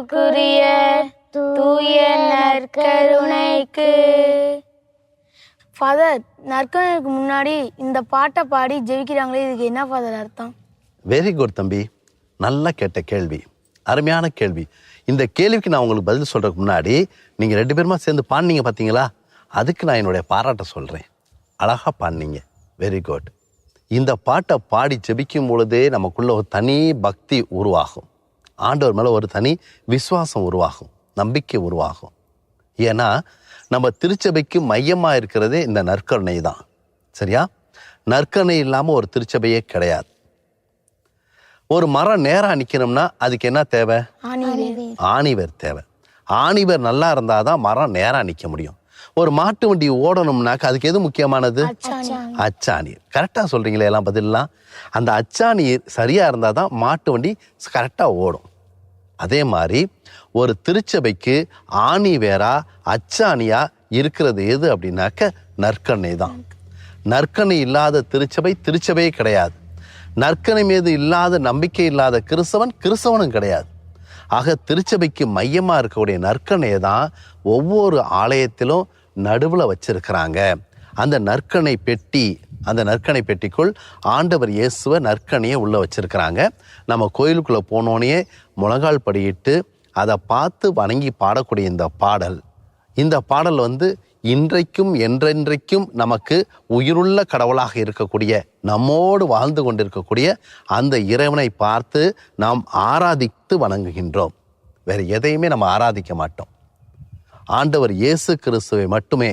புகழுக்குரிய தூய நற்கருணைக்கு. ஃபாதர் நற்கருணைக்கு முன்னாடி இந்த பாட்டை பாடி ஜெபிக்கிறாங்களே இதுக்கு என்ன ஃபாதர் அர்த்தம்? வெரி குட் தம்பி. நல்லா கேட்ட கேள்வி. அருமையான கேள்வி. இந்த கேள்விக்கு நான் உங்களுக்கு பதில் சொல்றதுக்கு முன்னாடி நீங்கள் ரெண்டு பேருமா சேர்ந்து பாடினீங்க பார்த்தீங்களா அதுக்கு நான் என்னுடைய பாராட்ட சொல்கிறேன் அழகா பாடினீங்க. வெரி குட் இந்த பாட்டை பாடி ஜெபிக்கும் பொழுதே நமக்குள்ள ஒரு தனி பக்தி உருவாகும். ஆண்டவர் மேலே ஒரு தனி விசுவாசம் உருவாகும் நம்பிக்கை உருவாகும். ஏன்னா நம்ம திருச்சபைக்கு மையமாக இருக்கிறதே இந்த நற்கருணை தான். சரியா? நற்கருணை இல்லாமல் ஒரு திருச்சபையே கிடையாது. ஒரு மரம் நேராக நிற்கணும்னா அதுக்கு என்ன தேவை? ஆணிவே ஆணிவேர் தேவை. ஆணிவேர் நல்லா இருந்தால் தான் மரம் நேராக நிற்க முடியும். ஒரு மாட்டு வண்டி ஓடணும்னாக்க அதுக்கு எது முக்கியமானது? அச்சாணி. கரெக்டாக சொல்கிறீங்களே எல்லாம் பதிலாம் அந்த அச்சாணி சரியாக இருந்தால் தான் மாட்டு வண்டி கரெக்டாக ஓடும். அதே மாதிரி ஒரு திருச்சபைக்கு ஆணி வேறா அச்சாணியா இருக்கிறது எது அப்படின்னாக்க நற்கண்ணை தான். நற்கணி இல்லாத திருச்சபை திருச்சபையே கிடையாது. நற்கணி மீது இல்லாத நம்பிக்கை இல்லாத கிறிஸ்தவன் கிறிஸ்தவனும் கிடையாது. ஆக திருச்சபைக்கு மையமாக இருக்கக்கூடிய நற்கணையை தான் ஒவ்வொரு ஆலயத்திலும் நடுவில் வச்சிருக்கிறாங்க. அந்த நற்கணை பெட்டி அந்த நற்கணை பெட்டிக்குள் ஆண்டவர் இயேசுவை நற்கணையை உள்ளே வச்சுருக்கிறாங்க. நம்ம கோயிலுக்குள்ளே போனோடனே முழங்கால் படியிட்டு அதை பார்த்து வணங்கி பாடக்கூடிய இந்த பாடல். இந்த பாடல் வந்து இன்றைக்கும் என்றென்றைக்கும் நமக்கு உயிருள்ள கடவுளாக இருக்கக்கூடிய நம்மோடு வாழ்ந்து கொண்டிருக்கக்கூடிய அந்த இறைவனை பார்த்து நாம் ஆராதித்து வணங்குகின்றோம். வேறு எதையுமே நம்ம ஆராதிக்க மாட்டோம். ஆண்டவர் இயேசு கிறிஸ்துவை மட்டுமே.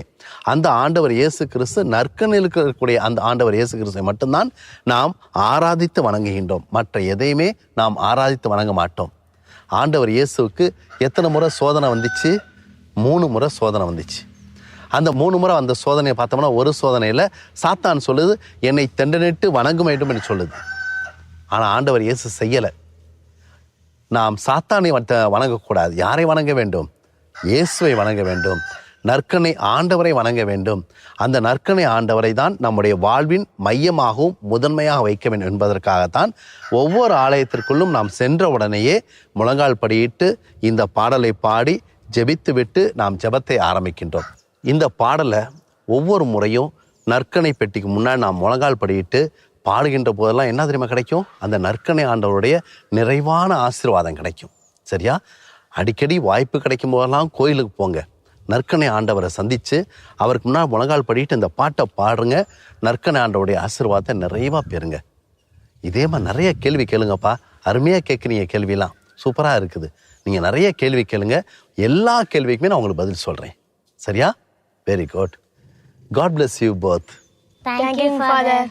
அந்த ஆண்டவர் இயேசு கிறிஸ்து நற்கனில் இருக்கக்கூடிய அந்த ஆண்டவர் இயேசு கிறிஸ்துவை மட்டும்தான் நாம் ஆராதித்து வணங்குகின்றோம். மற்ற எதையுமே நாம் ஆராதித்து வணங்க மாட்டோம். ஆண்டவர் இயேசுவுக்கு எத்தனை முறை சோதனை வந்துச்சு? மூணு முறை சோதனை வந்துச்சு. அந்த மூணு முறை அந்த சோதனையை பார்த்தோம்னா ஒரு சோதனையில் சாத்தான் சொல்லுது என்னை தெண்டனிட்டு வணங்க வேண்டும் என்று சொல்லுது. ஆனால் ஆண்டவர் இயேசு செய்யலை. நாம் சாத்தானை வணங்கக்கூடாது. யாரை வணங்க வேண்டும்? இயேசுவை வணங்க வேண்டும். நற்கனை ஆண்டவரை வணங்க வேண்டும். அந்த நற்கனை ஆண்டவரை தான் நம்முடைய வாழ்வின் மையமாகவும் முதன்மையாக வைக்க வேண்டும் என்பதற்காகத்தான் ஒவ்வொரு ஆலயத்திற்குள்ளும் நாம் சென்ற உடனேயே முழங்கால் படியிட்டு இந்த பாடலை பாடி ஜெபித்துவிட்டு நாம் ஜெபத்தை ஆரம்பிக்கின்றோம். இந்த பாடலை ஒவ்வொரு முறையும் நற்கனை பெட்டிக்கு முன்னாடி நாம் முழங்கால் படியிட்டு பாடுகின்ற போதெல்லாம் என்ன தெரியுமா கிடைக்கும்? அந்த நற்கனை ஆண்டவருடைய நிறைவான ஆசீர்வாதம் கிடைக்கும். சரியா? அடிக்கடி வாய்ப்பு கிடைக்கும் போதெல்லாம் கோயிலுக்கு போங்க. நற்கனை ஆண்டவரை சந்தித்து அவருக்கு முன்னால் முழங்கால் படிட்டு இந்த பாட்டை பாடுங்க. நற்கனை ஆண்டவருடைய ஆசீர்வாதத்தை நிறைவாக பெறுங்க. இதே மாதிரி நிறைய கேள்வி கேளுங்கப்பா. அருமையாக கேட்குறீங்க கேள்விலாம் சூப்பராக இருக்குது. நீங்கள் நிறைய கேள்வி கேளுங்க. எல்லா கேள்விக்குமே நான் உங்களுக்கு பதில் சொல்கிறேன் சரியா? Very good god bless you both. Thank you father